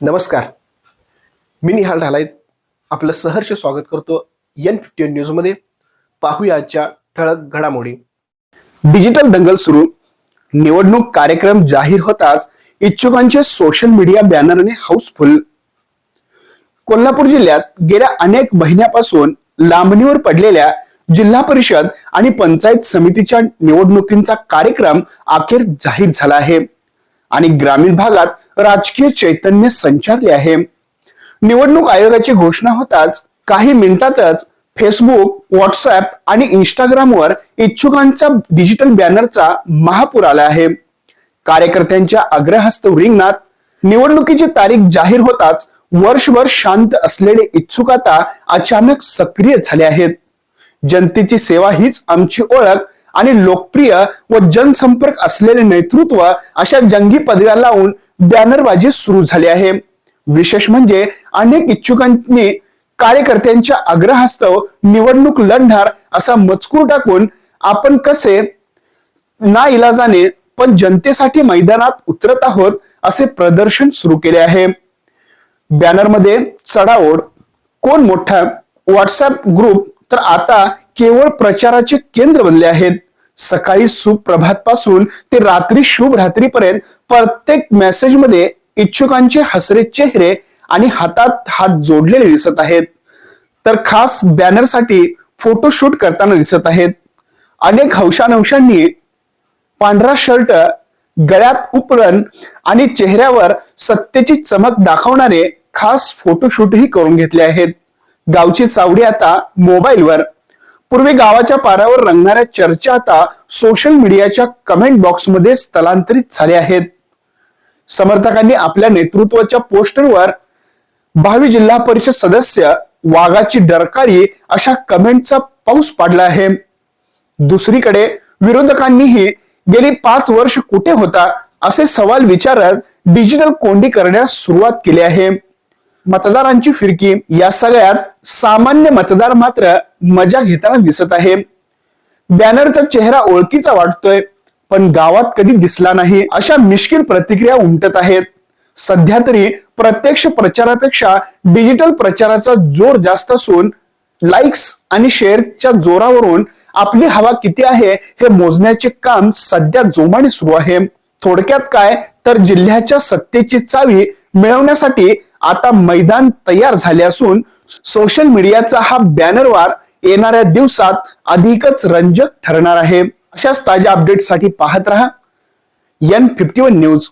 नमस्कार. मी निहाल ढालाईत. आपलं सहर्ष स्वागत करतो एन फिफ्टी न्यूज न्यूजमध्ये. पाहूया आजच्या ठळक घडामोडी. डिजिटल दंगल सुरू. निवडणूक कार्यक्रम जाहीर होताच इच्छुकांचे सोशल मीडिया बॅनरने हाऊसफुल कोल्हापूर जिल्ह्यात गेल्या अनेक महिन्यापासून लांबणीवर पडलेल्या जिल्हा परिषद आणि पंचायत समितीच्या निवडणुकींचा कार्यक्रम अखेर जाहीर झाला आहे. आणि ग्रामीण भागात राजकीय चैतन्य संचारले आहे. निवडणूक आयोगाची घोषणा होताच काही मिनिटातच फेसबुक व्हॉट्सअप आणि इंस्टाग्रामवर इच्छुकांचा डिजिटल बॅनरचा महापूर आला आहे. कार्यकर्त्यांच्या अग्रहस्त रिंगणात निवडणुकीची तारीख जाहीर होताच वर्षभर शांत असलेले इच्छुक आता अचानक सक्रिय झाले आहेत. जनतेची सेवा हीच आमची ओळख आणि लोकप्रिय व जनसंपर्क असलेले नेतृत्व अशा जंगी पदव्या लावून बॅनरबाजी सुरू झाली आहे. विशेष म्हणजे अनेक इच्छुकांनी कार्यकर्त्यांच्या आग्रहास्तव निवडणूक लढणार असा मजकूर टाकून आपण कसे ना इलाजाने पण जनतेसाठी मैदानात उतरत आहोत असे प्रदर्शन सुरू केले आहे. बॅनरमध्ये चढाओढ कोण मोठा व्हॉट्सअप ग्रुप तर आता केवळ प्रचाराचे केंद्र बनले आहेत. सकाळी सुप्रभात पासून ते रात्री शुभ रात्रीपर्यंत प्रत्येक मेसेजमध्ये इच्छुकांचे हसरे चेहरे आणि हातात हात जोडलेले दिसत आहेत. तर खास बॅनरसाठी फोटोशूट करताना दिसत आहेत. अनेक हौशानवशांनी पांढरा शर्ट गळ्यात उपरण आणि चेहऱ्यावर सत्तेची चमक दाखवणारे खास फोटोशूटही करून घेतले आहेत. गावची चावडी आता मोबाईलवर. पूर्वी गावाच्या पारावर रंगणाऱ्या चर्चा आता सोशल मीडियाच्या कमेंट बॉक्समध्ये स्थलांतरित झाल्या आहेत. समर्थकांनी आपल्या नेतृत्वाच्या पोस्टरवर भावी जिल्हा परिषद सदस्य वाघाची डरकाळी अशा कमेंटचा पाऊस पाडला आहे. दुसरीकडे विरोधकांनीही गेली पाच वर्ष कुठे होता असे सवाल विचारत डिजिटल कोंडी करण्यास सुरुवात केली आहे. मतदारांची फिरकी या सगळ्यात सामान्य मतदार मात्र मजा घेताना दिसत आहे. बॅनरचा चेहरा ओळखीचा वाटतोय पण गावात कधी दिसला नाही. अशा मिश्किल प्रतिक्रिया उमटत आहेत. सध्या तरी प्रत्यक्ष प्रचारापेक्षा डिजिटल प्रचाराचा जोर जास्त असून लाईक्स आणि शेअरच्या जोरावरून आपली हवा किती आहे हे मोजण्याचे काम सध्या जोमाने सुरू आहे. थोडक्यात काय? तर जिल्ह्याच्या सत्तेची चावी मिळवण्यासाठी आता मैदान तयार झाले असून सोशल मीडियाचा हा बॅनरवार येणाऱ्या दिवसात अधिकच रंजक ठरणार आहे. अशाच ताज्या अपडेटसाठी पाहत रहा. N fifty one news